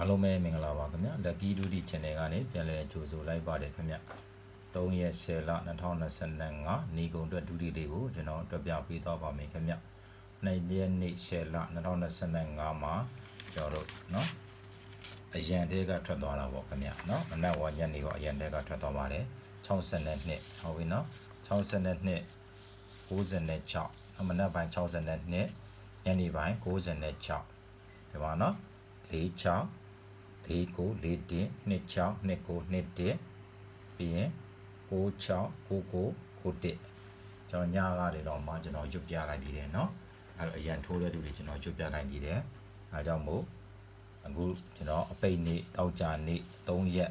အားလုံးပဲမင်္ဂလာပါခင်ဗျာ Lucky Duty Channel ကနေပြန်လည်ကြိုဆိုလိုက်ပါတယ်ခင်ဗျ3ရက်10လ2025နေကုန်အတွက်ဒုတိလေးကိုကျွန်တော်တွေ့ပြပေးသွားပါမယ်ခင်ဗျနေ့ရက်နေ့10လ2025မှာကျွန်တော်တို့เนาะအရန်တဲကထွက်သွားတာပေါ့ခင်ဗျเนาะအနက်ဝညက်နေပေါ့အရန်တဲကထွက်သွားပါတယ်62ဟုတ်ပြီเนาะ62 96အမနက်ပိုင်း62ညနေပိုင်း96ဒီပါเนาะ46 ၄ကို၄တင်2 6 2ကို2တင်ပြီးရင်6 6 9ကို9တင်ကျွန်တော်ညကားတွေတော့မှကျွန်တော်ရွတ်ပြလိုက်ပြီးတယ်เนาะအဲ့တော့အရန်ထိုးတဲ့သူတွေကျွန်တော်ရွတ်ပြလိုက်ပြီးတယ်အဲကြောင့်မို့အခုကျွန်တော်အပိတ်နေ့တောက်ကြနေ့3ရက်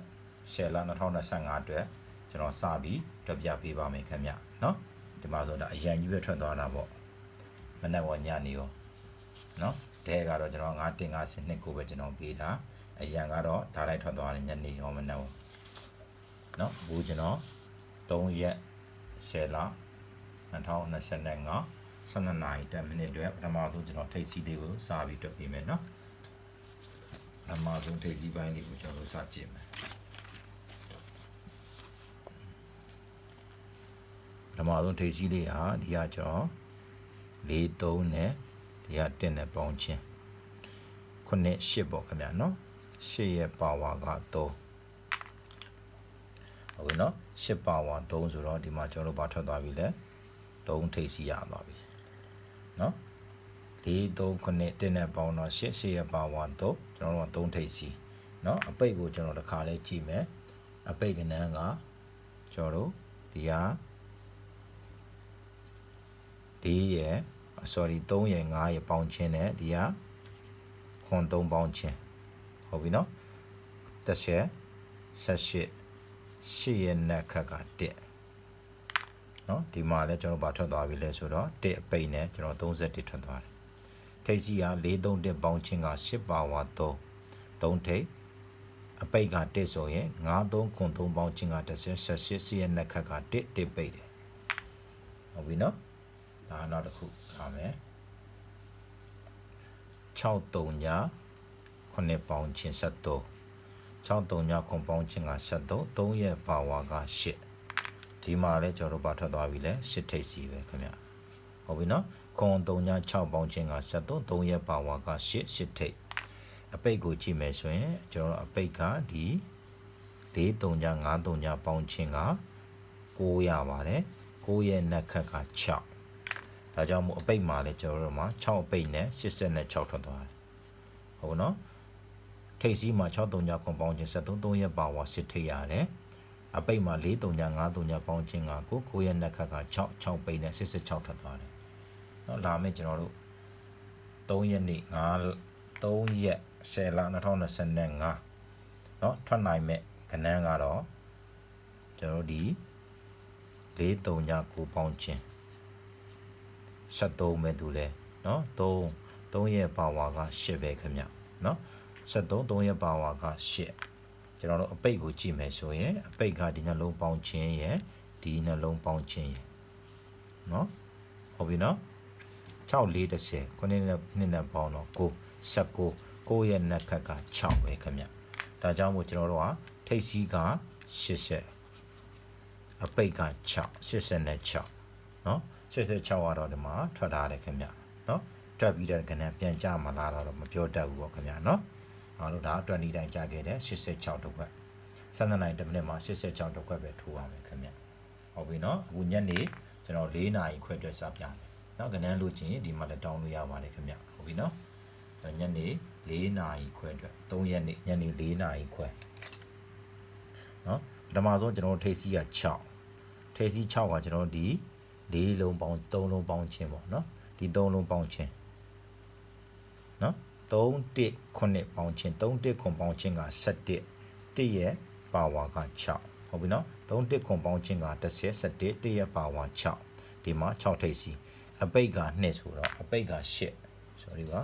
10လ2025အတွက်ကျွန်တော်စပြီးတွက်ပြပေးပါမယ်ခင်ဗျเนาะဒီမှာဆိုတော့အရန်ကြီးပဲထွက်သွားတာပေါ့မနေ့ကညနေရောเนาะတဲကတော့ကျွန်တော်9တင်9စနစ်ကိုပဲကျွန်တော်ပေးတာ အရန်ကတော့ဓာတ်လိုက်ထွက်သွားတယ်ညနေရောမနေ့ကเนาะဘူးကျွန်တော်3ရက်10လ2025 12နာရီ10မိနစ်အတွက်ပထမဆုံးကျွန်တော်ထိတ်စီးလေးကိုစပြီးတွက်ပေးမယ်เนาะပထမဆုံးထိတ်စီးပိုင်းလေးကိုကျွန်တော်တို့စကြည့်မယ်ပထမဆုံးထိတ်စီးလေးဟာဒီကကျွန်တော်4 3နဲ့ဒီက1နဲ့ပေါင်းချင်းခုနှစ်8ပေါ့ခင်ဗျာเนาะ 8ရဲ့ပါဝါက3ဟုတ်ပြီနော်8ပါဝါ3ဆိုတော့ဒီမှာကျွန်တော်တို့ဘာထွက်သွားပြီလဲ3ထိပ်စီရသွားပြီနော်4 3 9တင်းနဲ့ပေါင်းတော့8 8ရဲ့ပါဝါ3ကျွန်တော်တို့က3ထိပ်စီနော်အပိတ်ကိုကျွန်တော်တစ်ခါလေးကြည့်မယ်အပိတ်ကနန်းကကျွန်တော်တို့ဒီဟာဒီရဲ့ sorry 3ရဲ့5ရဲ့ပေါင်းချင်းနဲ့ဒီဟာခွန်3ပေါင်းချင်း ဟုတ်ပြီနော်တစ်ချက်ဆက်ရှစ်ရှစ်ရဲ့နက်ခက်က1နော်ဒီမှာလဲကျွန်တော်ဘာထွက်သွားပြီလဲဆိုတော့1အပိတ်နဲ့ကျွန်တော်31ထွက်သွားတယ်ထိပ်စီက431ပေါင်းချင်းက10ပါဝါ3 3ထိပ်အပိတ်က1ဆိုရင်93ခွန်3ပေါင်းချင်းက30ဆက်ရှစ်ရှစ်ရဲ့နက်ခက်က1 1ပိတ်တယ်ဟုတ်ပြီနော်ဒါနောက်တစ်ခုလာမယ်6 3ညာ ခုနှစ်ပေါင်းချင်း73 63ညခွန်ပေါင်းချင်းက73 3ရဲ့ပါဝါက8ဒီမှာလဲကျွန်တော်တို့ပါထွက်သွားပြီလဲ8ထိပ်စီပဲခင်ဗျဟုတ်ပြီနော်ခွန်3ည6ပေါင်းချင်းက73 3ရဲ့ပါဝါက8 8ထိပ်အပိတ်ကိုကြည့်မယ်ဆိုရင်ကျွန်တော်တို့အပိတ်ကဒီ4 3ည5 3ညပေါင်းချင်းက9ရပါတယ်9ရဲ့နက်ခက်က6ဒါကြောင့်မို့အပိတ်မှာလဲကျွန်တော်တို့မှာ6အပိတ်နဲ့86ထွက်သွားတယ်ဟုတ်နော် ထိပ်စီးမှာ63ညခွန်ပေါင်းခြင်း73 3ရက်ပါဝါစစ်ထိပ်ရတယ်အပိတ်မှာ4 3ည5 3ညပေါင်းခြင်းကကို9ရက်နက်ခက်က6 6ပိတ်နဲ့86ထွက်သွားတယ်เนาะလာမယ်ကျွန်တော်တို့3ရက်နေ့5 3ရက်10လ2025เนาะထွက်နိုင်မဲ့ခဏန်းကတော့ကျွန်တော်တို့ဒီ4 3ည9ပေါင်းခြင်း73မဲ့သူလဲเนาะ3 3ရက်ပါဝါက10ပဲခင်ဗျเนาะ 73 3ရက်ပါဝါက8ကျွန်တော်တို့အပိတ်ကိုကြည့်မယ်ဆိုရင်အပိတ်ကဒီနှလုံးပေါင်းခြင်းရယ်ဒီနှလုံးပေါင်းခြင်းရယ်เนาะဟုတ်ပြီเนาะ6 4 10ခုနှစ်နဲ့နှစ်နဲ့ပေါင်းတော့9 19 9ရဲ့နက်ခက်က6ပဲခင်ဗျဒါကြောင့်မို့ကျွန်တော်တို့ကထိပ်စီးက80အပိတ်က6 86เนาะ86ကတော့ဒီမှာထွက်ထားတယ်ခင်ဗျเนาะတွက်ပြီးတဲ့ကဏ္ဍပြန်ကြမှာလားတော့မပြောတတ်ဘူးပေါ့ခင်ဗျာเนาะ အားလို့ဒါ20တိုင်းကြာခဲ့တဲ့86တုပ်ခွက်12နိုင်တစ်မိနစ်မှာ86တုပ်ခွက်ပဲထိုးပါမယ်ခင်ဗျဟုတ်ပြီနော်အခုညနေကျွန်တော်4နာရီခွဲအတွက်စပြမယ်နော်ကနန်းလို့ချင်းဒီမှာလည်းတောင်းလို့ရပါတယ်ခင်ဗျဟုတ်ပြီနော်ညနေ4နာရီခွဲအတွက်3ရက်နေ့ညနေ4နာရီခွဲနော်ပထမဆုံးကျွန်တော်ထိပ်စီးက6ထိပ်စီး6ကကျွန်တော်ဒီ၄လုံးပေါင်း3လုံးပေါင်းချင်းပေါ့နော်ဒီ3လုံးပေါင်းချင်းနော် 3 1 9ပေါင်းချင်း3 1ခွန်ပေါင်းချင်းက7 1ရဲ့ပါဝါက6ဟုတ်ပြီနော်3 1ခွန်ပေါင်းချင်းက10 7 1ရဲ့ပါဝါ6ဒီမှာ6ထိပ်စီအပိတ်က2ဆိုတော့အပိတ်က8 sorry ပါ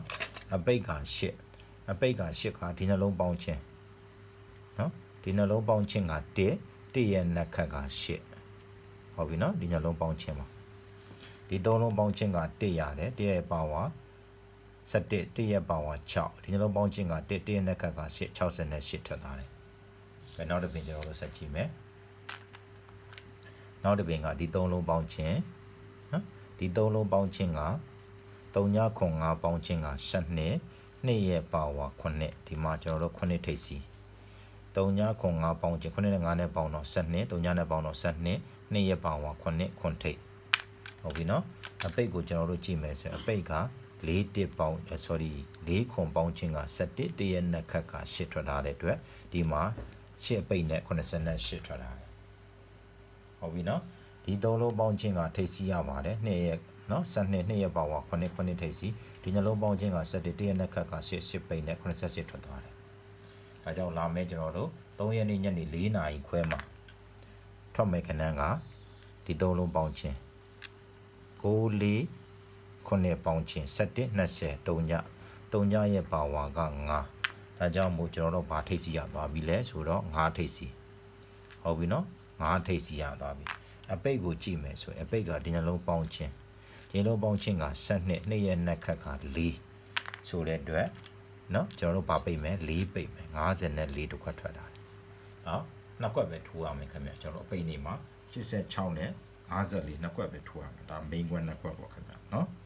အပိတ်က8အပိတ်က8ကဒီနှလုံးပေါင်းချင်းနော်ဒီနှလုံးပေါင်းချင်းက1 1ရဲ့နက်ခက်က8ဟုတ်ပြီနော်ဒီနှလုံးပေါင်းချင်းပါဒီသုံးလုံးပေါင်းချင်းက1ရတယ်1ရဲ့ပါဝါ 17တရက်ပါဝါ6ဒီနှလုံးပေါင်းခြင်းက1တရက်နဲ့ခက်က8 68ထွက်သွားတယ်။ဘယ်နောက်တစ်ပင်ကျွန်တော်တို့ဆက်ကြည့်မယ်။နောက်တစ်ပင်ကဒီ3လုံးပေါင်းခြင်းနော်ဒီ3လုံးပေါင်းခြင်းက3ညခွန်5ပေါင်းခြင်းက12နှစ်ရက်ပါဝါ9ဒီမှာကျွန်တော်တို့9ထိပ်စီ3ညခွန်5ပေါင်းခြင်း9နဲ့5နဲ့ပေါင်းတော့12 3ညနဲ့ပေါင်းတော့12နှစ်ရက်ပါဝါ9ခွန်ထိပ်ဟုတ်ပြီနော်အပိတ်ကိုကျွန်တော်တို့ကြည့်မယ်ဆိုရင်အပိတ်က ၄တစ်ပေါင်း sorry ၄ခွန်ပေါင်းခြင်းက17တရက်နဲ့ခက်က8ထွက်ထားတဲ့အတွက်ဒီမှာ8အပိတ်နဲ့88ထွက်ထားတယ်ဟုတ်ပြီနော်ဒီသုံးလုံးပေါင်းခြင်းကထိပ်စီးရပါတယ်နှစ်ရက်နော်12နှစ်ရက်ပါဝါ9 9ထိပ်စီးဒီနှလုံးပေါင်းခြင်းက17တရက်နဲ့ခက်က8 8ပိတ်နဲ့88ထွက်သွားတယ်ဒါကြောင့်လာမယ့်ကျွန်တော်တို့3ရက်နေ့ညနေ4နာရီခွဲမှာထွက်မယ့်ခဏန်းကဒီသုံးလုံးပေါင်းခြင်း6 4 ခုနှစ်ပေါင်းချင်း17 20 3ည3ညရဲ့ပါဝါက9ဒါကြောင့်မို့ကျွန်တော်တို့ဘာထိပ်စီရသွားပြီလဲဆိုတော့9ထိပ်စီဟုတ်ပြီနော်9ထိပ်စီရသွားပြီအပိတ်ကိုကြည့်မယ်ဆိုရင်အပိတ်ကဒီနှလုံးပေါင်းချင်းဒီနှလုံးပေါင်းချင်းက12နှစ်ရဲ့နှက်ခက်က4ဆိုတဲ့အတွက်နော်ကျွန်တော်တို့ဘာပိတ်မယ်4ပိတ်မယ်54တစ်ခွက်ထွက်တာနော်နှစ်ခွက်ပဲထိုးရမယ်ခင်ဗျကျွန်တော်တို့အပိတ်နေမှာ86နဲ့54နှစ်ခွက်ပဲထိုးရမယ်ဒါ main ခွက်နှစ်ခွက်ပေါ့ခင်ဗျနော်အ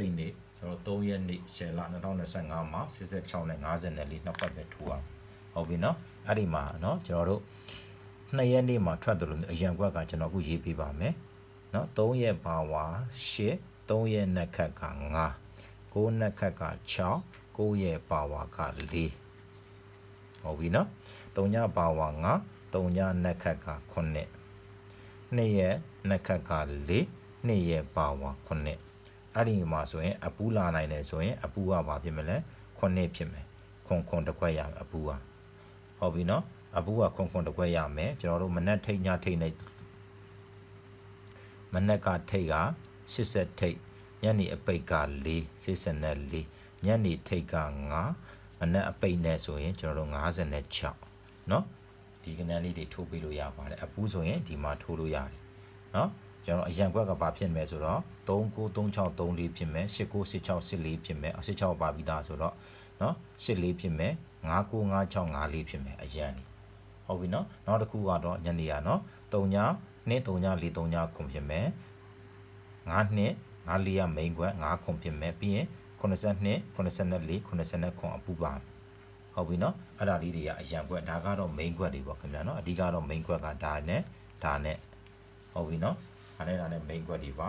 ပိတ်နေကျွန်တော်3ရက်နေ့10လ2025မှာ86နဲ့54နှစ်ခွက်ပဲထိုးရမယ်ဟုတ်ပြီနော်အဲ့ဒီမှာနော်ကျွန်တော်တို့2ရက်နေ့မှာထွက်တယ်လို့အရန်ခွက်ကကျွန်တော်အခုရေးပေးပါမယ်နော်3ရက်ပါဝါ8 3ရက်နှစ်ခက်က9 9နှစ်ခက်က6 9ရက်ပါဝါက4ဟုတ်ပြီနော်3ညပါဝါ9 3ညနှစ်ခက်က9နှစ်ရက်နှစ်ခက်က4နှစ်ရက်ပါဝါ9 အဲ့ဒီမှာဆိုရင်အပူလာနိုင်တယ်ဆိုရင်အပူကဘာဖြစ်မလဲ9ဖြစ်မယ်ခွန်ခွန်တစ်ခွက်ရမယ်အပူကဟုတ်ပြီနော်အပူကခွန်ခွန်တစ်ခွက်ရမယ်ကျွန်တော်တို့မနက်ထိတ်ညထိတ်နဲ့မနက်ကထိတ်က80ထိတ်ညနေအပိတ်က4 84ညနေထိတ်က9မနက်အပိတ်နဲ့ဆိုရင်ကျွန်တော်တို့56เนาะဒီကနန်းလေးတွေထိုးပေးလို့ရပါတယ်အပူဆိုရင်ဒီမှာထိုးလို့ရတယ်เนาะ ကျွန်တော်အရန်ကွက်ကဘာဖြစ်မယ်ဆိုတော့393634ဖြစ်မယ်898684ဖြစ်မယ်86ပါပြီးသားဆိုတော့เนาะ84ဖြစ်မယ်995654ဖြစ်မယ်အရန်ဟုတ်ပြီเนาะနောက်တစ်ခုကတော့ညနေရเนาะ3ည2 3ည4 3ညခွန်ဖြစ်မယ်9နှစ်9လေးရမိန်ခွက်9ခွန်ဖြစ်မယ်ပြီးရင်82 84 89အပူပါဟုတ်ပြီနော်အဲ့ဒါလေးတွေကအရန်ခွက်ဒါကတော့ main ခွက်တွေပေါ့ခင်ဗျာနော်အဓိကတော့ main ခွက်ကဒါနဲ့ဒါနဲ့ဟုတ်ပြီနော် ဒါနဲ့ဒါနဲ့ main ခွက်တွေပါ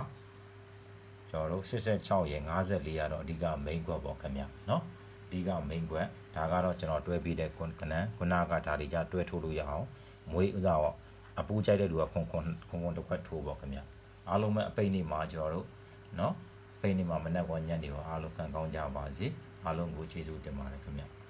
ကျွန်တော်တို့86ရေ54ရတော့အဓိက main ခွက်ပေါ့ခင်ဗျာနော်အဓိက main ခွက်ဒါကတော့ကျွန်တော်တွဲပြီးတဲ့ကွန်ကနန်ခုနကဒါတွေကြတွဲထိုးလို့ရအောင်မွေးဥစားပေါ့အပူကြိုက်တဲ့လူကခွန်ခွန်ခွန်ခွန်တစ်ခွက်ထိုးပေါ့ခင်ဗျာအားလုံးပဲအပိတ်နေမှာကျွန်တော်တို့နော်ပိတ်နေမှာမနက်ကောညနေရောအားလုံးခံကောင်းကြပါစေအားလုံးကိုကျေးဇူးတင်ပါတယ်ခင်ဗျ